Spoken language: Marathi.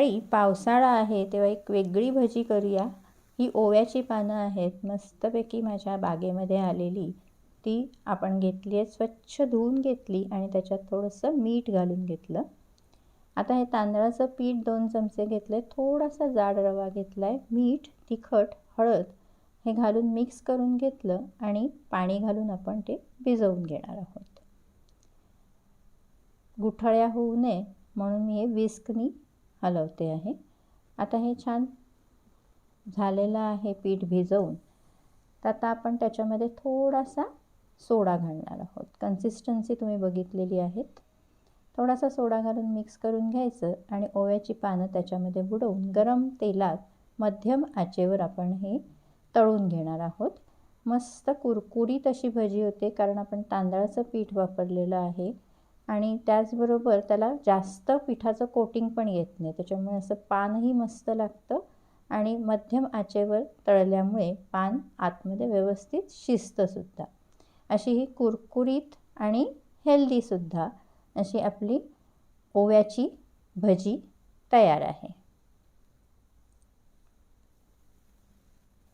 सकाळी पावसाळा आहे तेव्हा एक वेगळी भजी करूया. ही ओव्याची पानं आहेत मस्तपैकी माझ्या बागेमध्ये आलेली. ती आपण घेतली आहे स्वच्छ धुवून घेतली आणि त्याच्यात थोडंसं मीठ घालून घेतलं. आता हे तांदळाचं पीठ दोन चमचे घेतले थोडासा जाड रवा घेतला आहे मीठ तिखट हळद हे घालून मिक्स करून घेतलं आणि पाणी घालून आपण ते भिजवून घेणार आहोत. गुठळ्या होऊ नये म्हणून मी हे विस्कनी हलवते आहे. आता हे छान झालेलं आहे पीठ भिजवून. तर आता आपण त्याच्यामध्ये थोडासा सोडा घालणार आहोत. कन्सिस्टन्सी तुम्ही बघितलेली आहेत. थोडासा सोडा घालून मिक्स करून घ्यायचं आणि ओव्याची पानं त्याच्यामध्ये बुडवून गरम तेलात मध्यम आचेवर आपण हे तळून घेणार आहोत. मस्त कुरकुरीत अशी भजी होते कारण आपण तांदळाचं पीठ वापरलेलं आहे. आणि त्याचबरोबर त्याला जास्त पिठाचं कोटिंग पण येत नाही. त्याच्यामुळे असं पानही मस्त लागतं आणि मध्यम आचेवर तळल्यामुळे पान आतमध्ये व्यवस्थित शिजतंसुद्धा अशी ही कुरकुरीत आणि हेल्दीसुद्धा अशी आपली ओव्याची भजी तयार आहे.